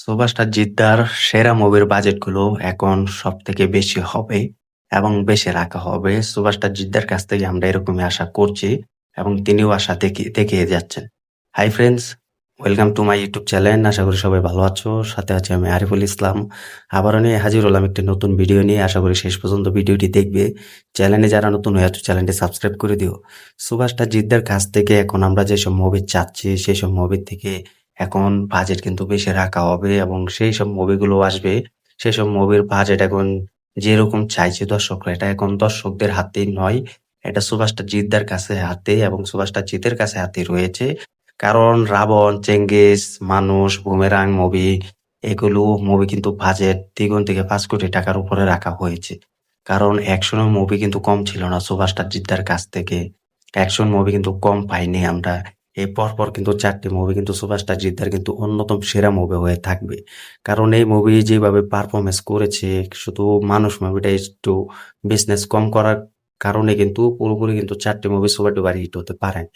Superstar জিদ্দার সেরা মুভির বাজেটগুলো এখন সব থেকে বেশি হবে এবং বেশি রাখা হবে। সুপারস্টার জিদ্দার কাছ থেকে আমরা এরকমই আশা করছি এবং তিনিও আশা দেখিয়ে যাচ্ছেন। Hi friends welcome to my YouTube channel আশা করি সবাই ভালো আছো। সাথে আছে আমি আরিফুল ইসলাম। আবারও নিয়ে হাজির হলাম একটি নতুন ভিডিও নিয়ে। আশা করি শেষ পর্যন্ত ভিডিওটি দেখবে। চ্যানেলে যারা নতুন হয়ে আছো চ্যানেলটি সাবস্ক্রাইব করে দিও। সুভাষটা জিদ্দার কাছ থেকে এখন আমরা যেসব মুভি চাচ্ছি সেই সব মুভির থেকে এখন বাজেট কিন্তু বেশি রাখা হবে এবং সেই সব মুভিগুলো আসবে, সেই সব মুভির বাজেট এখন যেরকম চাইছে দর্শকরা, এটা এখন দর্শকদের হাতেই নয়, এটা সুভাষটা জিদ্দার কাছে হাতে এবং সুভাষটা জিতের কাছে হাতে রয়েছে। কারণ রাবণ, চেঙ্গিস, মানুষ, বুমেরাং মুভি এগুলো মুভি কিন্তু বাজেট দ্বিগুণ থেকে পাঁচ কোটি টাকার উপরে রাখা হয়েছে। কারণ অ্যাকশনের মুভি কিন্তু কম ছিল না সুভাষটা জিদ্দার কাছ থেকে। অ্যাকশন মুভি কিন্তু কম পাইনি আমরা। এই পরপর কিন্তু চারটি মুভি কিন্তু সুভাষটা জিদ্দার কিন্তু অন্যতম সেরা মুভি হয়ে থাকবে। কারণ এই মুভি যেভাবে পারফরমেন্স করেছে, শুধু মানুষ মুভিটা একটু বিজনেস কম করার কারণে কিন্তু পুরোপুরি কিন্তু চারটি মুভি সুপার ডুবার হিট হতে পারেন।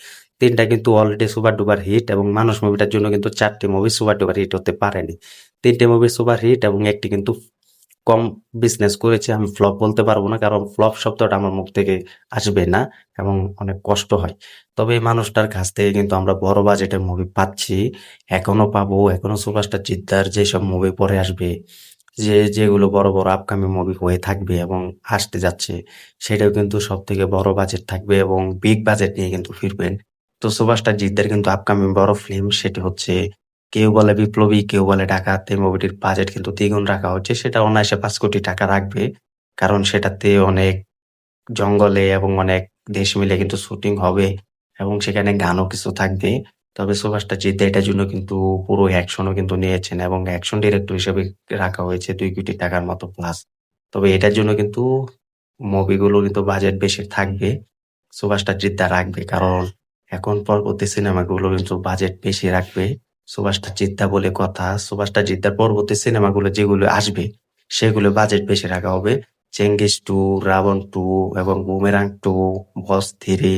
তিনটা কিন্তু অলরেডি সুপার ডুবার হিট এবং মানুষ মুভিটার জন্য কিন্তু চারটি মুভি সুপার ডুবার হিট হতে পারেনি। তিনটে মুভি সুপার হিট এবং একটি কিন্তু কম বিজনেস করেছে, আমি ফ্লপ বলতে পারব না, কারণ ফ্লপ শব্দটা আমার মুখ থেকে আসবে না এবং অনেক কষ্ট হয়। তবে এই মানুষটার কাছ থেকে কিন্তু আমরা বড় বাজেটের মুভি পাচ্ছি, এখনও পাবো, এখনও সুপারস্টার জিদ্দার যেসব মুভি পরে আসবে, যে যেগুলো বড় বড় আপকামিং মুভি হয়ে থাকবে এবং আসতে যাচ্ছে, সেটাও কিন্তু সব থেকে বড় বাজেট থাকবে এবং বিগ বাজেট নিয়ে কিন্তু ফিরবেন। তো সুপারস্টার জিদ্দার কিন্তু আপকামিং বড় ফিল্ম সেটি হচ্ছে কেউ বলে বিপ্লবী, কেউ বলে ডাকাত মুভিটির বাজেট কিন্তু দ্বিগুণ রাখা হচ্ছে। সেটা অনায়াসে পাঁচ কোটি টাকা রাখবে, কারণ সেটাতে অনেক জঙ্গলে এবং অনেক দেশ মিলে কিন্তু শুটিং হবে এবং সেখানে গানও কিছু থাকবে। তবে সুভাষটা জিদ্দা এটার জন্য কিন্তু পুরো অ্যাকশনও কিন্তু নিয়েছেন এবং অ্যাকশন ডিরেক্টর হিসেবে রাখা হয়েছে দুই কোটি টাকার মতো প্লাস তবে এটার জন্য কিন্তু মুভিগুলো কিন্তু বাজেট বেশি থাকবে, সুভাষটা জিদ্দা রাখবে, কারণ এখন পরবর্তী সিনেমাগুলো কিন্তু বাজেট বেশি রাখবে। সুভাষটা জিদ্দা বলে কথা, সুভাষটা জিদ্দার পরবর্তী সিনেমাগুলো যেগুলো আসবে, সেগুলো বাজেট বেশি রাখা হবে। চেঙ্গিস টু রাবণ টু এবং বুমেরাং টু বস থ্রি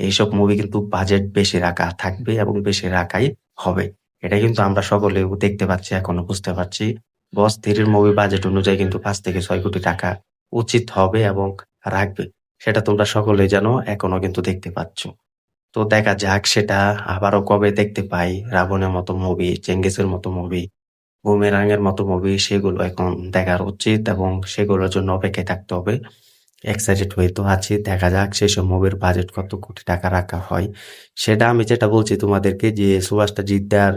এইসব মুভি কিন্তু বাজেট বেশি রাখা থাকবে এবং বেশি রাখাই হবে। এটা কিন্তু আমরা সকলে দেখতে পাচ্ছি, এখনও বুঝতে পারছি। বস থ্রির মুভি বাজেট অনুযায়ী কিন্তু পাঁচ থেকে ছয় কোটি টাকা উচিত হবে এবং রাখবে। সেটা তোমরা সকলে জানো, এখনও কিন্তু দেখতে পাচ্ছ। তো দেখা যাক সেটা আবারও কবে দেখতে পাই। রাবণের মতো মুভি চেঙ্গিসের মতো মুভি বুমেরাঙের মতো মুভি সেগুলো এখন দেখার উচিত এবং সেগুলোর জন্য অপেক্ষায় থাকতে হবে। এক্সাইটেড হয়ে তো আছি। দেখা যাক সেসব মুভির বাজেট কত কোটি টাকা রাখা হয়। সেটা আমি যেটা বলছি তোমাদেরকে যে সুভাষটা জিদ্দার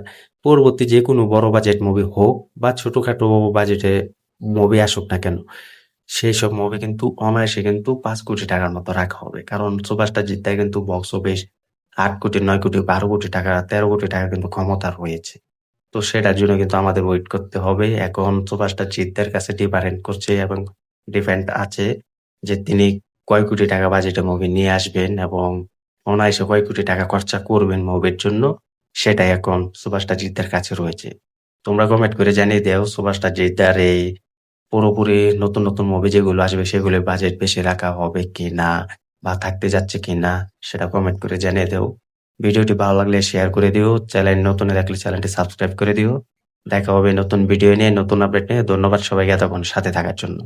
পরবর্তী যে কোনো বড় বাজেট মুভি হোক বা ছোটখাটো বাজেটে মুভি আসুক না কেন সেই সব মুভি কিন্তু অনায়াসে কিন্তু পাঁচ কোটি টাকার মতো রাখা হবে। কারণ সুভাষটা জিদ্দার কিন্তু বক্স অফিস আট কোটি, নয় কোটি, বারো কোটি টাকা, তেরো কোটি টাকা কিন্তু ক্ষমতা রয়েছে। তো সেটার জন্য কিন্তু আমাদের ওয়েট করতে হবে। এখন সুভাষটা জিদ্দার কাছে ডিফারেন্ট করছে এবং ডিফেন্ড আছে যে তিনি কয় কোটি টাকা বাজেটে মুভি নিয়ে আসবেন এবং অনায়াসে কয় কোটি টাকা খরচা করবেন মুভির জন্য, সেটাই এখন সুভাষটা জিদ্দার কাছে রয়েছে। তোমরা কমেন্ট করে জানিয়ে দেও সুভাষটা জিদ্দার এই পুরোপুরি নতুন নতুন মুভি যেগুলো আসবে সেগুলো বাজেট বেশি রাখা হবে কি না বা থাকতে যাচ্ছে কি না সেটা কমেন্ট করে জানিয়ে দেও। ভিডিওটি ভালো লাগলে শেয়ার করে দিও। চ্যানেল নতুন দেখলে চ্যানেলটি সাবস্ক্রাইব করে দিও। দেখা হবে নতুন ভিডিও নিয়ে, নতুন আপডেট নিয়ে। ধন্যবাদ সবাইকে এতক্ষণ সাথে থাকার জন্য।